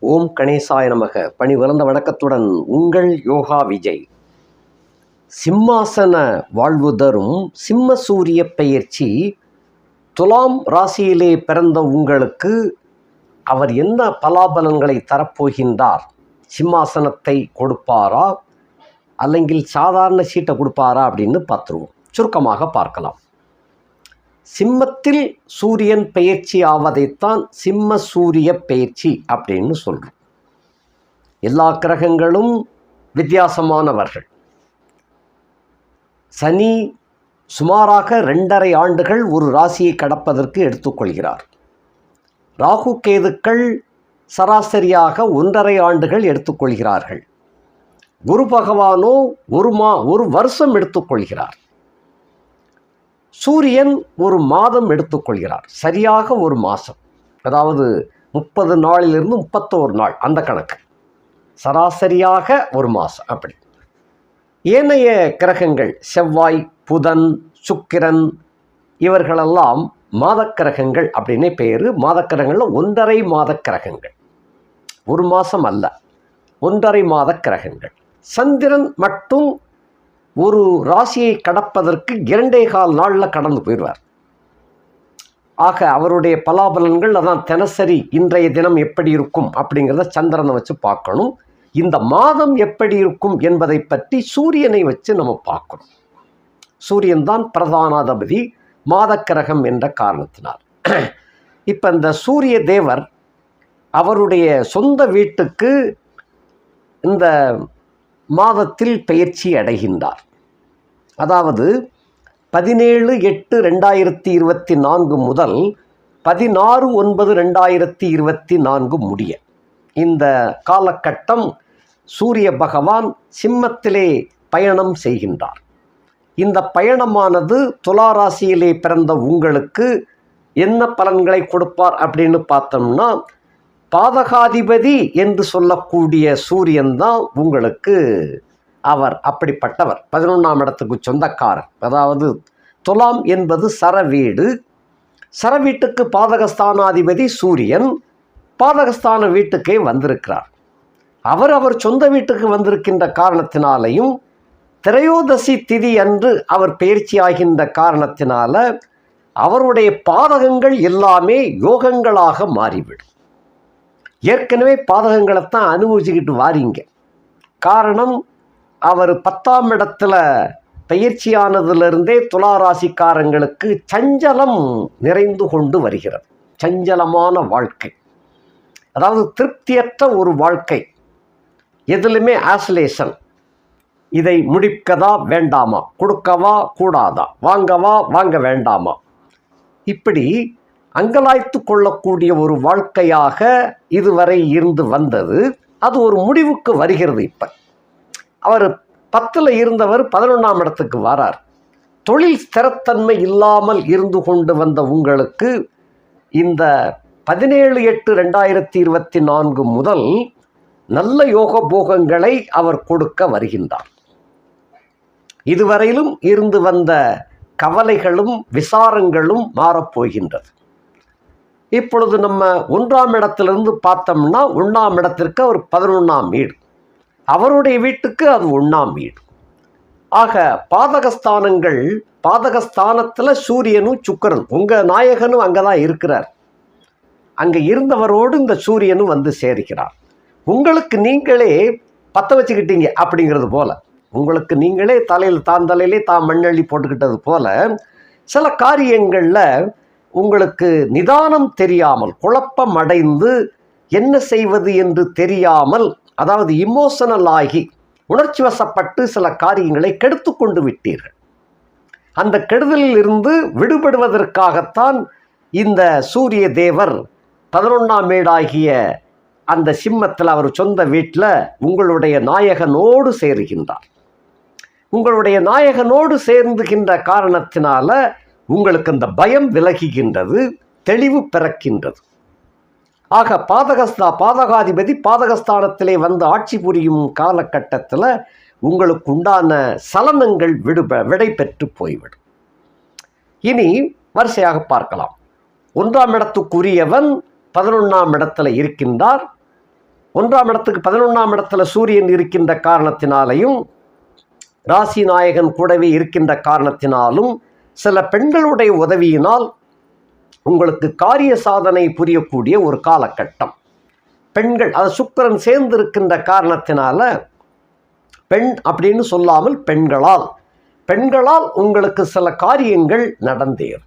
ஓம் கணேசாய நமக. பணி விளந்த வணக்கத்துடன் உங்கள் யோகா விஜய். சிம்மாசன வாழ்வு தரும் சிம்ம சூரிய பெயர்ச்சி துலாம் ராசியிலே பிறந்த உங்களுக்கு அவர் என்ன பலாபலன்களை தரப்போகின்றார்? சிம்மாசனத்தை கொடுப்பாரா? அல்லங்கில் சாதாரண சீட்டை கொடுப்பாரா? அப்படின்னு பார்த்துருவோம். சுருக்கமாக பார்க்கலாம். சிம்மத்தில் சூரியன் பெயர்ச்சி ஆவதைத்தான் சிம்ம சூரிய பெயர்ச்சி அப்படின்னு சொல்கிறோம் எல்லா கிரகங்களும் வித்தியாசமானவர்கள். சனி சுமாராக ரெண்டரை ஆண்டுகள் ஒரு ராசியை கடப்பதற்கு எடுத்துக்கொள்கிறார். ராகு கேதுக்கள் சராசரியாக ஒன்றரை ஆண்டுகள் எடுத்துக்கொள்கிறார்கள். குரு பகவானோ ஒரு மா ஒரு வருஷம் எடுத்துக்கொள்கிறார். சூரியன் ஒரு மாதம் எடுத்துக்கொள்கிறார். சரியாக ஒரு மாதம் அதாவது முப்பது நாளிலிருந்து முப்பத்தோரு நாள் அந்த கணக்கு. சராசரியாக ஒரு மாதம் அப்படி. ஏனைய கிரகங்கள் செவ்வாய் புதன் சுக்கிரன் இவர்களெல்லாம் மாதக்கிரகங்கள் அப்படின்னே பேர். மாதக்கிரகங்களில் ஒன்றரை மாத கிரகங்கள் ஒரு மாதம் அல்ல. ஒன்றரை மாத கிரகங்கள் சந்திரன் மட்டும் ஒரு ராசியை கடப்பதற்கு இரண்டே கால் நாளில் கடந்து போயிடுவார். ஆக அவருடைய பலாபலன்கள் அதான் தினசரி இன்றைய தினம் எப்படி இருக்கும் அப்படிங்கிறத சந்திரனை வச்சு பார்க்கணும். இந்த மாதம் எப்படி இருக்கும் என்பதை பற்றி சூரியனை வச்சு நம்ம பார்க்கணும். சூரியன் தான் பிரதானாதிபதி மாதக்கிரகம் என்ற காரணத்தினால். இப்போ இந்த சூரிய தேவர் அவருடைய சொந்த வீட்டுக்கு இந்த மாதத்தில் பயிற்சி அடைகின்றார். அதாவது பதினேழு எட்டு ரெண்டாயிரத்தி இருபத்தி நான்கு முதல் பதினாறு ஒன்பது ரெண்டாயிரத்தி இருபத்தி நான்கு முடிய. இந்த காலகட்டம் சூரிய பகவான் சிம்மத்திலே பயணம் செய்கின்றார். இந்த பயணமானது துளாராசியிலே பிறந்த உங்களுக்கு என்ன பலன்களை கொடுப்பார் அப்படின்னு பார்த்தோம்னா பாதகாதிபதி என்று சொல்லக்கூடிய சூரியன் தான் உங்களுக்கு அவர் அப்படிப்பட்டவர். பதினொன்றாம் இடத்துக்கு சொந்தக்காரர். அதாவது துலாம் என்பது சரவீடு சரவீட்டுக்கு பாதகஸ்தானாதிபதி சூரியன் பாதகஸ்தான வீட்டுக்கே வந்திருக்கிறார். அவர் அவர் சொந்த வீட்டுக்கு வந்திருக்கின்ற காரணத்தினாலையும் திரையோதசி திதி அன்று அவர் பயிற்சியாகின்ற காரணத்தினால அவருடைய பாதகங்கள் எல்லாமே யோகங்களாக மாறிவிடும். ஏற்கனவே பாதகங்களைத்தான் அனுபவிச்சுக்கிட்டு வாரீங்க. காரணம் அவர் பத்தாம் இடத்துல பயிற்சியானதிலிருந்தே துளாராசிக்காரங்களுக்கு சஞ்சலம் நிறைந்து கொண்டு வருகிறது. சஞ்சலமான வாழ்க்கை. அதாவது திருப்தியற்ற ஒரு வாழ்க்கை. எதிலுமே ஆசலேஷன். இதை முடிக்கதா வேண்டாமா? கொடுக்கவா கூடாதா? வாங்கவா வாங்க வேண்டாமா? இப்படி அங்கலாய்த்து கொள்ளக்கூடிய ஒரு வாழ்க்கையாக இதுவரை இருந்து வந்தது. அது ஒரு முடிவுக்கு வருகிறது இப்போ. அவர் பத்தில் இருந்தவர் பதினொன்றாம் இடத்துக்கு வரார். தொழில் ஸ்திரத்தன்மை இல்லாமல் இருந்து கொண்டு வந்த உங்களுக்கு இந்த பதினேழு எட்டு ரெண்டாயிரத்தி இருபத்தி நான்கு முதல் நல்ல யோக போகங்களை அவர் கொடுக்க வருகின்றார். இதுவரையிலும் இருந்து வந்த கவலைகளும் விசாரங்களும் மாறப்போகின்றது. இப்பொழுது நம்ம ஒன்றாம் இடத்திலிருந்து பார்த்தோம்னா ஒன்றாம் இடத்திற்கு அவர் பதினொன்றாம் வீடு. அவருடைய வீட்டுக்கு அது ஒன்றாம் வீடு. ஆக பாதகஸ்தானங்கள் பாதகஸ்தானத்தில் சூரியனும் சுக்கரன் உங்கள் நாயகனும் அங்கே தான் இருக்கிறார். அங்கே இருந்தவரோடு இந்த சூரியனும் வந்து சேர்க்கிறார் உங்களுக்கு நீங்களே பற்ற வச்சுக்கிட்டீங்க அப்படிங்கிறது போல் உங்களுக்கு நீங்களே தலையில் தான் தலையிலே தான் மண்ணள்ளி போட்டுக்கிட்டது போல் சில காரியங்களில் உங்களுக்கு நிதானம் தெரியாமல் குழப்பம் அடைந்து என்ன செய்வது என்று தெரியாமல் அதாவது இமோஷனல் ஆகி உணர்ச்சி வசப்பட்டு சில காரியங்களை கெடுத்து கொண்டு விட்டீர்கள். அந்த கெடுதலில் இருந்து விடுபடுவதற்காகத்தான் இந்த சூரிய தேவர் பதினொன்றாம் வீடாகிய அந்த சிம்மத்தில் அவர் சொந்த வீட்டில் உங்களுடைய நாயகனோடு சேருகின்றார். உங்களுடைய நாயகனோடு சேர்ந்துகின்ற காரணத்தினால உங்களுக்கு அந்த பயம் விலகுகின்றது தெளிவு பிறக்கின்றது. ஆக பாதகஸ்தா பாதகாதிபதி பாதகஸ்தானத்திலே வந்து ஆட்சி புரியும் காலகட்டத்தில் உங்களுக்கு உண்டான சலனங்கள் விடுப விடை பெற்று போய்விடும். இனி வரிசையாக பார்க்கலாம். ஒன்றாம் இடத்துக்குரியவன் பதினொன்றாம் இடத்துல இருக்கின்றார். ஒன்றாம் இடத்துக்கு பதினொன்றாம் இடத்துல சூரியன் இருக்கின்ற காரணத்தினாலையும் ராசி நாயகன் கூடவே இருக்கின்ற காரணத்தினாலும் சில பெண்களுடைய உதவியினால் உங்களுக்கு காரிய சாதனை புரியக்கூடிய ஒரு காலகட்டம். பெண்கள் அது சுக்கிரன் சேர்ந்து இருக்கின்ற காரணத்தினால பெண் அப்படின்னு சொல்லாமல் பெண்களால். பெண்களால் உங்களுக்கு சில காரியங்கள் நடந்தேறும்.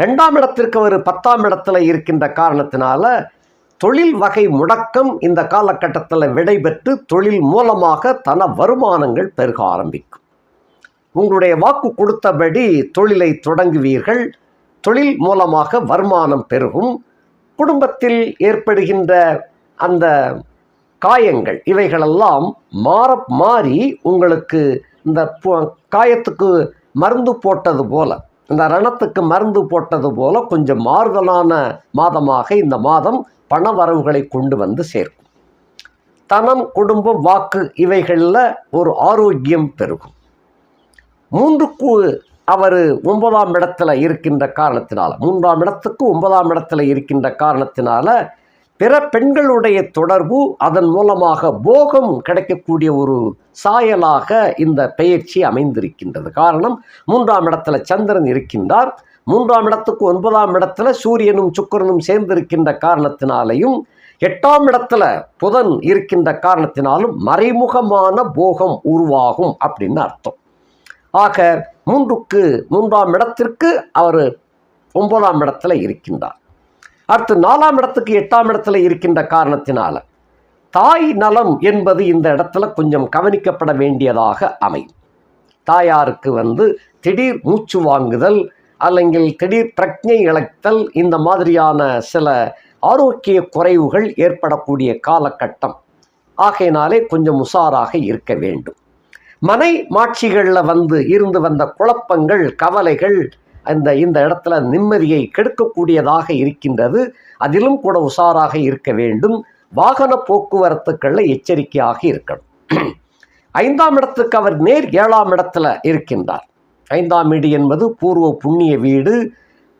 ரெண்டாம் இடத்திற்கு ஒரு பத்தாம் இடத்துல இருக்கின்ற காரணத்தினால தொழில் வகை முடக்கம் இந்த காலகட்டத்தில் விடைபெற்று தொழில் மூலமாக தன வருமானங்கள் பெருக ஆரம்பிக்கும். உங்களுடைய வாக்கு கொடுத்தபடி தொழிலை தொடங்குவீர்கள். தொழில் மூலமாக வருமானம் பெருகும். குடும்பத்தில் ஏற்படுகின்ற அந்த காயங்கள் இவைகளெல்லாம் மாற மாறி உங்களுக்கு இந்த காயத்துக்கு மருந்து போட்டது போல இந்த ரணத்துக்கு மருந்து போட்டது போல கொஞ்சம் மாறுதலான மாதமாக இந்த மாதம் பண வரவுகளை கொண்டு வந்து சேர்க்கும். தனம் குடும்பம் வாக்கு இவைகளில் ஒரு ஆரோக்கியம் பெருகும். மூன்று அவர் ஒன்பதாம் இடத்துல இருக்கின்ற காரணத்தினால் மூன்றாம் இடத்துக்கு ஒன்பதாம் இடத்துல இருக்கின்ற காரணத்தினால பிற பெண்களுடைய தொடர்பு அதன் மூலமாக போகம் கிடைக்கக்கூடிய ஒரு சாயலாக இந்த பெயர்ச்சி அமைந்திருக்கின்றது. காரணம் மூன்றாம் இடத்துல சந்திரன் இருக்கின்றார். மூன்றாம் இடத்துக்கு ஒன்பதாம் இடத்துல சூரியனும் சுக்கரனும் சேர்ந்திருக்கின்ற காரணத்தினாலையும் எட்டாம் இடத்துல புதன் இருக்கின்ற காரணத்தினாலும் மறைமுகமான போகம் உருவாகும் அப்படின்னு அர்த்தம். ஆக மூன்றுக்கு மூன்றாம் இடத்திற்கு அவர் ஒன்பதாம் இடத்துல இருக்கின்றார். அடுத்து நாலாம் இடத்துக்கு எட்டாம் இடத்துல இருக்கின்ற காரணத்தினால் தாய் நலம் என்பது இந்த இடத்துல கொஞ்சம் கவனிக்கப்பட வேண்டியதாக அமையும். தாயாருக்கு வந்து திடீர் மூச்சு வாங்குதல் அல்லங்கில் திடீர் பிரக்ஞை இழைத்தல் இந்த மாதிரியான சில ஆரோக்கிய குறைவுகள் ஏற்படக்கூடிய காலகட்டம். ஆகையினாலே கொஞ்சம் உஷாராக இருக்க வேண்டும். மனை மாட்சிகளில் வந்து இருந்து வந்த குழப்பங்கள் கவலைகள் அந்த இந்த இடத்துல நிம்மதியை கெடுக்கக்கூடியதாக இருக்கின்றது. அதிலும் கூட உஷாராக இருக்க வேண்டும். வாகன போக்குவரத்துக்களில் எச்சரிக்கையாக இருக்கணும். ஐந்தாம் இடத்துக்கு அவர் நேர் ஏழாம் இடத்துல இருக்கின்றார். ஐந்தாம் வீடு என்பது பூர்வ புண்ணிய வீடு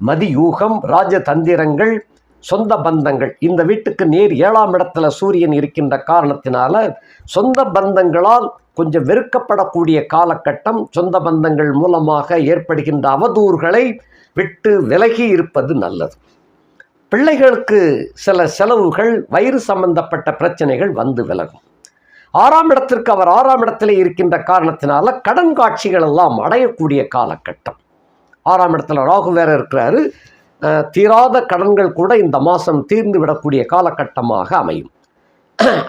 மதியூகம் ராஜதந்திரங்கள் சொந்த பந்தங்கள். இந்த வீட்டுக்கு நேர் ஏழாம் இடத்துல சூரியன் இருக்கின்ற காரணத்தினால சொந்த பந்தங்களால் கொஞ்சம் வெறுக்கப்படக்கூடிய காலகட்டம் சொந்த பந்தங்கள் மூலமாக ஏற்படுகின்ற அவதூறுகளை விட்டு விலகி இருப்பது நல்லது. பிள்ளைகளுக்கு சில செலவுகள் வயிறு சம்பந்தப்பட்ட பிரச்சனைகள் வந்து விலகும். ஆறாம் இடத்திற்கு அவர் ஆறாம் இடத்திலே இருக்கின்ற காரணத்தினால கடன் காட்சிகள் எல்லாம் அடையக்கூடிய காலகட்டம். ஆறாம் இடத்துல ராகு வேற இருக்கிறாரு. தீராத கடன்கள் கூட இந்த மாதம் தீர்ந்து விடக்கூடிய காலகட்டமாக அமையும்.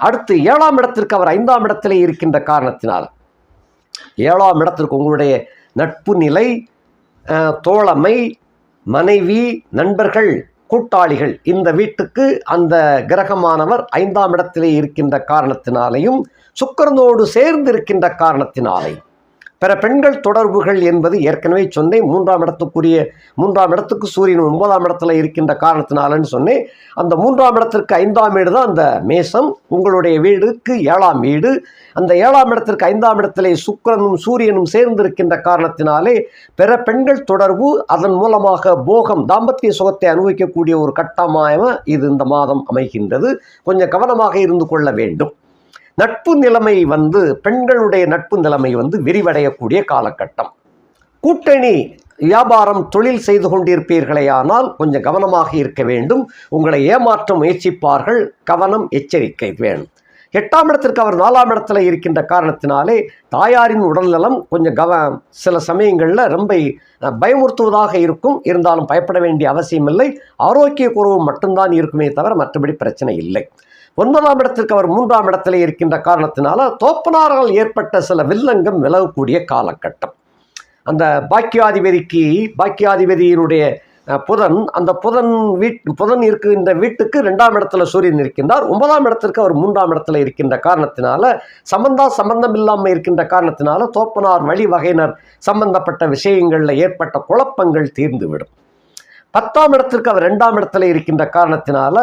அடுத்து ஏழாம் இடத்திற்கு அவர் ஐந்தாம் இடத்திலே இருக்கின்ற காரணத்தினால் ஏழாம் இடத்திற்கு உங்களுடைய நட்பு நிலை தோழமை மனைவி நண்பர்கள் கூட்டாளிகள் இந்த வீட்டுக்கு அந்த கிரகமானவர் ஐந்தாம் இடத்திலே இருக்கின்ற காரணத்தினாலையும் சுக்கரனோடு சேர்ந்து இருக்கின்ற காரணத்தினாலையும் பிற பெண்கள் தொடர்புகள் என்பது ஏற்கனவே சொன்னேன். மூன்றாம் இடத்துக்குரிய மூன்றாம் இடத்துக்கு சூரியன் ஒன்பதாம் இடத்துல இருக்கின்ற காரணத்தினாலன்னு சொன்னேன். அந்த மூன்றாம் இடத்திற்கு ஐந்தாம் வீடு தான் அந்த மேசம். உங்களுடைய வீடுக்கு ஏழாம் வீடு. அந்த ஏழாம் இடத்திற்கு ஐந்தாம் இடத்திலே சுக்கிரனும் சூரியனும் சேர்ந்திருக்கின்ற காரணத்தினாலே பிற பெண்கள் தொடர்பு அதன் மூலமாக போகம் தாம்பத்திய சுகத்தை அனுபவிக்கக்கூடிய ஒரு கட்டமாக இது இந்த மாதம் அமைகின்றது. கொஞ்சம் கவனமாக இருந்து கொள்ள வேண்டும். நட்பு நிலைமை வந்து பெண்களுடைய நட்பு நிலைமை வந்து விரிவடையக்கூடிய காலகட்டம். கூட்டணி வியாபாரம் தொழில் செய்து கொண்டிருப்பீர்களேயானால் கொஞ்சம் கவனமாக இருக்க வேண்டும். உங்களை ஏமாற்ற முயற்சிப்பார்கள். கவனம் எச்சரிக்கை வேணும். எட்டாம் இடத்திற்கு அவர் நாலாம் இடத்துல இருக்கின்ற காரணத்தினாலே தாயாரின் உடல்நலம் கொஞ்சம் கவ சில சமயங்களில் ரொம்ப பயமுறுத்துவதாக இருக்கும். இருந்தாலும் பயப்பட வேண்டிய அவசியமில்லை. ஆரோக்கிய குறைவு மட்டும்தான் இருக்குமே தவிர மற்றபடி பிரச்சனை இல்லை. ஒன்பதாம் இடத்திற்கு அவர் மூன்றாம் இடத்துல இருக்கின்ற காரணத்தினால தோப்பனாரால் ஏற்பட்ட சில வில்லங்கம் விலகக்கூடிய காலகட்டம். அந்த பாக்கியாதிபதிக்கு பாக்கியாதிபதியினுடைய புதன் அந்த புதன் வீட் புதன் இருக்கின்ற வீட்டுக்கு ரெண்டாம் இடத்துல சூரியன் இருக்கின்றார். ஒன்பதாம் இடத்திற்கு அவர் மூன்றாம் இடத்துல இருக்கின்ற காரணத்தினால சம்பந்தா சம்பந்தம் இல்லாமல் இருக்கின்ற காரணத்தினால தோப்பனார் வழிவகையினர் சம்பந்தப்பட்ட விஷயங்களில் ஏற்பட்ட குழப்பங்கள் தீர்ந்துவிடும். பத்தாம் இடத்திற்கு அவர் ரெண்டாம் இடத்துல இருக்கின்ற காரணத்தினால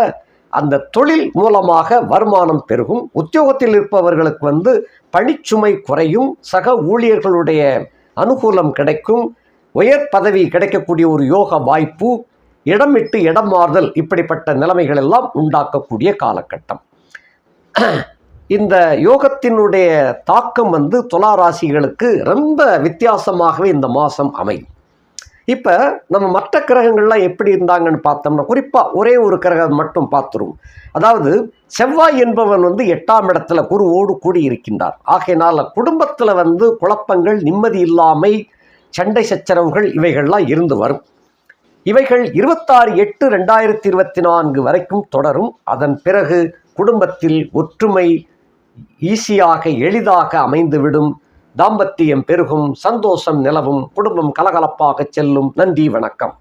அந்த தொழில் மூலமாக வருமானம் பெருகும். உத்தியோகத்தில் இருப்பவர்களுக்கு வந்து பணிச்சுமை குறையும். சக ஊழியர்களுடைய அனுகூலம் கிடைக்கும். உயர் பதவி கிடைக்கக்கூடிய ஒரு யோக வாய்ப்பு இடம் விட்டு இடம் மாறுதல் இப்படிப்பட்ட நிலைமைகள் எல்லாம் உண்டாக்கக்கூடிய காலகட்டம். இந்த யோகத்தினுடைய தாக்கம் வந்து துலா ராசிகளுக்கு ரொம்ப வித்தியாசமாகவே இந்த மாதம் அமையும். இப்போ நம்ம மற்ற கிரகங்கள்லாம் எப்படி இருந்தாங்கன்னு பார்த்தோம்னா குறிப்பாக ஒரே ஒரு கிரகம் மட்டும் பார்த்துருவோம். அதாவது செவ்வாய் என்பவன் வந்து எட்டாம் இடத்துல குருவோடு கூடி இருக்கின்றார் ஆகையினால் குடும்பத்தில் வந்து குழப்பங்கள் நிம்மதி இல்லாமை சண்டை சச்சரவுகள் இவைகள்லாம் இருந்து வரும். இவைகள் இருபத்தாறு எட்டு ரெண்டாயிரத்தி இருபத்தி நான்கு வரைக்கும் தொடரும். அதன் பிறகு குடும்பத்தில் ஒற்றுமை ஈஸியாக எளிதாக அமைந்துவிடும். தாம்பத்தியம் பெருகும் சந்தோஷம் நிலவும் குடும்பம் கலகலப்பாக செல்லும் நன்றி வணக்கம்.